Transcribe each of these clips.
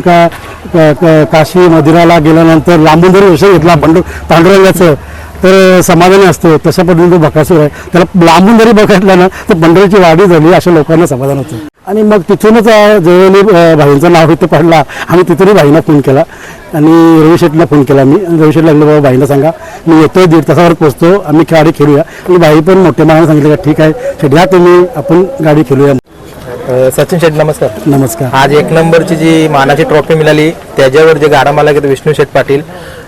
का क- काशी मदिराला गेल्यानंतर लांबून जरी विषय घेतला पांडू पांडुरंगाचं तर समाधानी असतो तशा पद्धतीने तो बकासूर आहे. त्याला लांबून जरी बघितलं ना तर पंढरीची वाढी झाली अशा लोकांना समाधान होतं. आणि मग तिथूनच ज्यावेळी भाईंचं नाव इथं पडला. आम्ही तिथूनही भाईंना फोन केला. आणि रवी शेटला फोन केला मी. रवी शेटला लागलो बाबा भाईंना सांगा. मी येतोय दीड तासावर पोचतो आम्ही गाडी खेळूया. आणि भाई पण मोठ्या मनाने सांगितलं का ठीक आहे. शेट या तुम्ही. आपण गाडी खेळूया. सचिन शेठ नमस्कार. नमस्कार. आज एक नंबरची जी मानाची ट्रॉफी मिळाली त्याच्यावर जे गाडा मालक आहेत विष्णू शेठ पाटील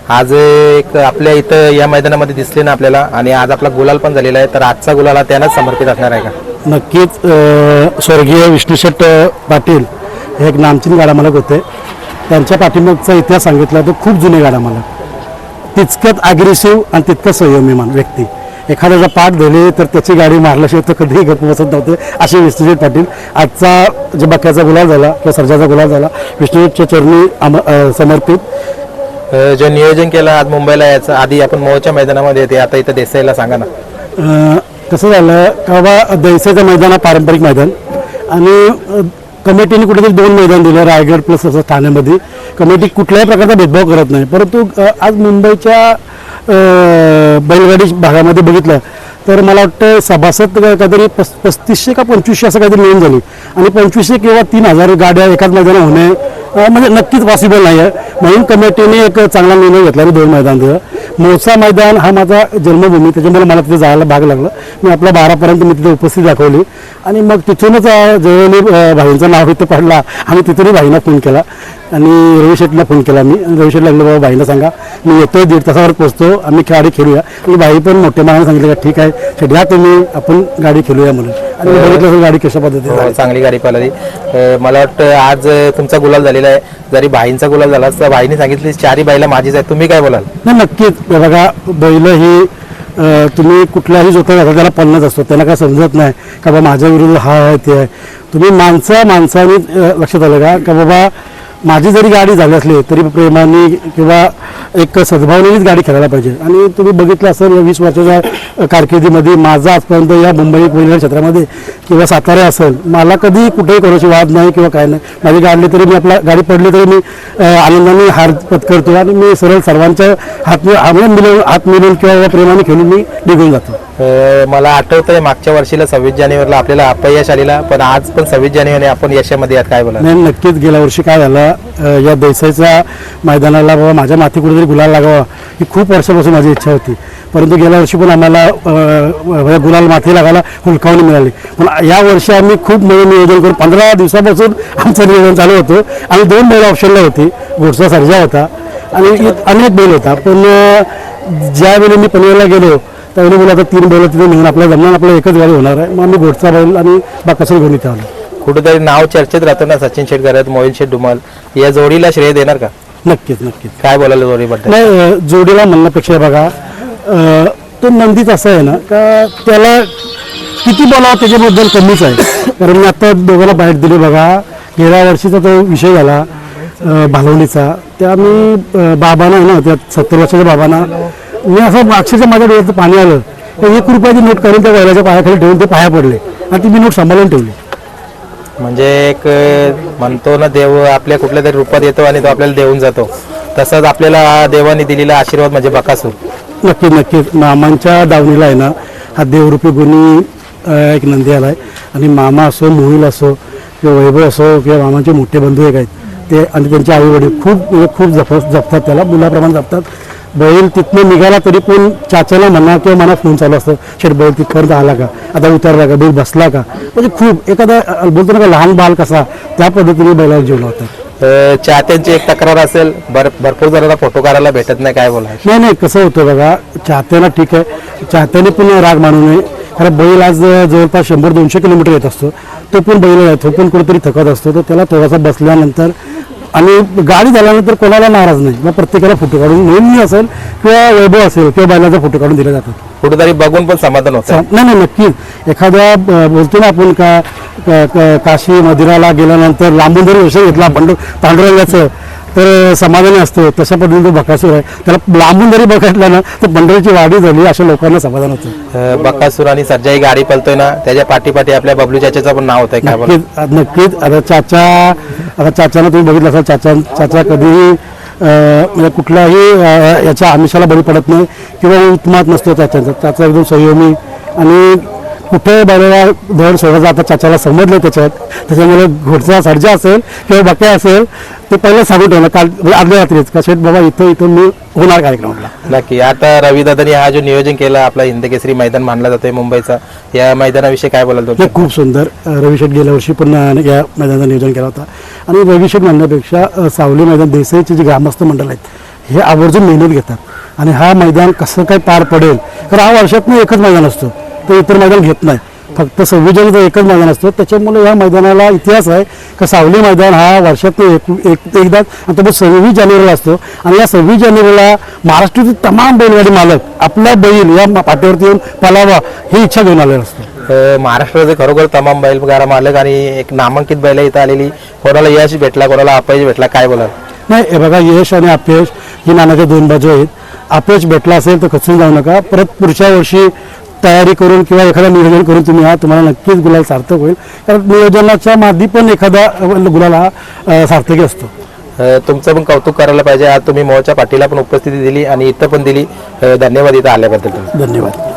आज एक आपल्या इथं या मैदानामध्ये दिसले ना आपल्याला आणि आज आपला गुलाल पण झालेला आहे तर आजचा गुलाल हा त्यांनाच समर्पित असणार आहे का? नक्कीच स्वर्गीय विष्णुशेठ पाटील हे एक नामचीन गाडा मालक होते. त्यांच्या पाठीमागचा इतिहास सांगितला तर खूप जुने गाडा मालक. तितक्यात अग्रेसिव्ह आणि तितकंच संयमीमान व्यक्ती. एखाद्याचा पाठ दिले तर त्याची गाडी मारल्याशिवाय तर कधीही गप्प बसत नव्हते. असे विष्णुशेठ पाटील आजचा जे बक्याचा गुलाब झाला किंवा सर्जाचा गुलाब झाला विष्णुशेठच्या चरणी आम- समर्पित. जे नियोजन केलं आज मुंबईला यायचं आधी आपण मोहच्या मैदानामध्ये येते आता इथं देसाईला सांगा ना. अ, कसं झालं का बा दैसाचं मैदान हा पारंपरिक मैदान. आणि अ, कमिटीने कुठेतरी दोन मैदान दिलं रायगड प्लस असं ठाण्यामध्ये. कमिटी कुठल्याही प्रकारचा भेदभाव करत नाही. परंतु अ, आज मुंबईच्या बैलगाडी भागामध्ये बघितलं तर मला वाटतं सभासद काहीतरी पस पस्तीसशे का पंचवीसशे असं काहीतरी नोंद झाली. आणि पंचवीसशे किंवा तीन हजार गाड्या एकाच मैदानात होणे म्हणजे नक्कीच पॉसिबल नाही आहे. म्हणून कमिटीने एक चांगला निर्णय घेतला आणि दोन मैदान दिलं मोसा मैदान हा माझा जन्मभूमी त्याच्यामुळे मला तिथे जायला भाग लागला. मी आपल्या बारापर्यंत मी तिथे उपस्थित दाखवली. आणि मग तिथूनच जवळ भाईंचं नाव इथं पडला. आणि तिथूनही भाईंना फोन केला. आणि रवी शेटला फोन केला मी. रवी शेटला लागलो बाबा भाईंना सांगा. मी येतोय दीड तासावर पोहोचतो. आम्ही गाडी खेळूया. आणि भाई पण मोठ्या मनाने सांगितलं का ठीक आहे शेट या तुम्ही. आपण गाडी खेळूया म्हणून. आणि बघितलं गाडी कशा पद्धतीने हो, चांगली गाडी पळाली. अ, मला वाटतं आज तुमचा गुलाल झालेला आहे. जरी भाईंचा गुलाल झाला तर भाईने सांगितली चारी बाईला माझीच आहे तुम्ही काय बोलाल? नाही नक्कीच. बघा बैल ही तुम्ही कुठल्याही जोता घातला त्याला पळणच असतो. त्यांना काय समजत नाही का बाबा माझ्या विरुद्ध हा आहे ते आहे. तुम्ही माणसा माणसाने लक्षात आलं का का बाबा माझी जरी गाडी झाली असली तरी प्रेमाने किंवा एक सद्भावनेनेच गाडी खेळायला पाहिजे. आणि तुम्ही बघितलं असेल या वीस वर्षाच्या कारकिर्दीमध्ये माझा आजपर्यंत या मुंबई बैलगाडी क्षेत्रामध्ये किंवा सातारा असेल मला कधी कुठेही कोणाशी वाद नाही किंवा काय नाही. माझी गाडी तरी मी आपला गाडी पडली तरी मी आनंदाने हार पत्करतो आणि मी सरळ सर्वांच्या हात हात मिळून हात मिळून किंवा प्रेमाने खेळून मी निघून जातो. मला आठवतंय मागच्या वर्षीला सव्वीस जानेवारीला आपल्याला अपयश आलेला पण आज पण सव्वीस जानेवारी आपण यशामध्ये आहात काय बोला नाही नक्कीच गेल्या वर्षी काय झालं या देसाईच्या मैदानाला बाबा माझ्या माथी कुठेतरी गुलाल लागावा ही खूप वर्षापासून माझी इच्छा होती. परंतु गेल्या वर्षी पण आम्हाला गुलाल माथी लागायला हुलकावणी मिळाली. पण या वर्षी आम्ही खूप नवीन नियोजन करून पंधरा दिवसापासून आमचं नियोजन चालू होतं. आणि दोन बैल ऑप्शनला होती घोडचा सर्जा होता. आणि अनेक बैल होता. पण ज्यावेळी मी पनवेलला गेलो त्यावेळी मला आता तीन बैल तिथे निघून आपल्याला जमणार आपल्याला एकच गाडी होणार आहे. मग आम्ही घोडचा बैल आणि बाकासूर घेऊन इथे आलो. कुठेतरी नाव चर्चेत राहतं ना सचिन शेठ करत मोहित शेठ डुमाल. या जोडीला श्रेय देणार का? नक्कीच नक्कीच. काय बोलायला जोडीबद्दल? नाही अ, जोडीला म्हणण्यापेक्षा बघा अ, तो नंदीच असं आहे ना का त्याला किती बोलावं त्याच्याबद्दल कमीच आहे. कारण मी आता दोघांना बाहेर दिली बघा गेल्या वर्षीचा तो विषय झाला अ, भालवणीचा त्या मी अ, बाबांना आहे ना त्या सत्तर वर्षाच्या बाबांना मी असं अक्षरशः माझ्या डोळ्याचं पाणी आलं तर एक रुपयाची नोट काढून त्या बैलाच्या पायाखाली ठेवून ते पाया पडले आणि ती मी नोट सांभाळून ठेवली. म्हणजे एक म्हणतो ना देव आपल्या कुठल्या तरी रूपात येतो आणि तो आपल्याला देऊन जातो. तसंच आपल्याला देवाने दिलेला आशीर्वाद म्हणजे बकासूर. नक्की नक्कीच मामांच्या दावणीला आहे ना हा देवरूपी गुणी एक नंदी आला आहे. आणि मामा असो मोहिल असो किंवा वैभव असो किंवा मामाचे मोठे बंधू एक आहेत ते आणि त्यांचे आई वडील खूप म्हणजे खूप जप जपतात त्याला मुलाप्रमाणे जपतात. बैल तिथनं निघाला तरी पण चाच्याला म्हणा किंवा मनात फोन चालू असतं शेट बैल तिथपर्यंत आला का? आता उतरला का? बैल बसला का? म्हणजे खूप एखादा बोलतो ना का लहान बाल कसा त्या पद्धतीने बैलाला जेवलं होतं चाहत्यांची एक तक्रार असेल भर भरपूर जणांना फोटो काढायला भेटत नाही काय बोला नाही नाही कसं होतं बघा चाहत्याला ठीक आहे चाहत्याने पण राग मानू नये. कारण बैल आज जवळपास शंभर दोनशे किलोमीटर येत असतो तो पण बैल आहे तो पण कुठेतरी थकत असतो तर त्याला थोडासा बसल्यानंतर आणि गाडी झाल्यानंतर कोणाला नाराज नाही. मग प्रत्येकाला फोटो काढून नेहमी असेल किंवा वैभव असेल किंवा बैलाचा फोटो काढून दिले जातात कुठेतरी बघून पण समाधान होतं. नाही नाही नक्कीच. एखाद्या बोलतो ना आपण का क- क- काशी मदिराला गेल्यानंतर लांबून जरी विषय घेतला पांडू पांडुरंगाचं तर समाधानी असतो. तशा पद्धतीने तो बकासूर आहे. त्याला लांबून जरी बघितला ना तर पंढरीची वाढी झाली अशा लोकांना समाधान होतं. बकासूर आणि सर्जा ही गाडी पळतोय ना त्याच्या पाठीपाठी आपल्या बबलू चाच्याचं पण नाव होतंय काय नक्कीच आता चाचा आता चाचानं तुम्ही बघितलं असाल चाचा चाचा कधीही म्हणजे कुठल्याही अं, याच्या आमिषाला बळी पडत नाही. किंवा उत्मात नसतो चाचांचा. चाचा एकदम संयमी आणि कुठे बैलाला धड सोडायचं आता चाचाला समजलं त्याच्यात. त्याच्यामुळे घोडचा सर्जा असेल किंवा बक्या असेल ते पहिलं सांगून ठेवलं. काल आदल्या रात्रीच का शेठ बाबा इथं इथून मी होणार कार्यक्रमाला. नक्की. आता रवी दादानी हा जो नियोजन केला आपला हिंदकेसरी मैदान मानला जातोय मुंबईचा. या मैदानाविषयी काय बोलाल तुम्ही? हे खूप सुंदर. अ, रवी शेठ गेल्या वर्षी पण या मैदानाचं नियोजन केला होता. आणि रवी शेठ म्हणण्यापेक्षा अ, सावली मैदान देसाईचे जे ग्रामस्थ मंडळ आहेत हे आवर्जून मेहनत घेतात. आणि हा मैदान कसं काय पार पडेल? कारण हा वर्षातनं एकच मैदान असतो. तो इतर मैदान घेत नाही. फक्त सव्वीस जानेवारीचा एकच मैदान असतो त्याच्यामुळे या मैदानाला इतिहास आहे का सावली मैदान हा वर्षातनं एक एक एकदाच आणि तो सव्वीस जानेवारीला असतो. आणि या सव्वीस जानेवारीला महाराष्ट्रातील तमाम बैलगाडी मालक आपला बैल या पाट्यावरती येऊन पलावा ही इच्छा घेऊन आलेला असतो. महाराष्ट्राचे खरोखर तमाम बैलगाडा मालक आणि एक नामांकित बैल इथं आलेली कोणाला यश भेटला कोणाला अपयश भेटला काय बोलाल? नाही हे बघा यश आणि अपयश ही नाण्याच्या दोन बाजू आहेत. अपयश भेटला असेल तर खचून जाऊ नका. परत पुढच्या वर्षी तयारी करून किंवा एखादं नियोजन करून तुम्ही हा तुम्हाला नक्कीच गुलाल सार्थक होईल. कारण नियोजनाच्या माधी पण एखादा गुलाल हा सार्थकी असतो. तुमचं पण कौतुक करायला पाहिजे. आज तुम्ही मोहच्या पाठीला पण उपस्थिती दिली आणि इथं पण दिली. धन्यवाद इथं आल्याबद्दल धन्यवाद.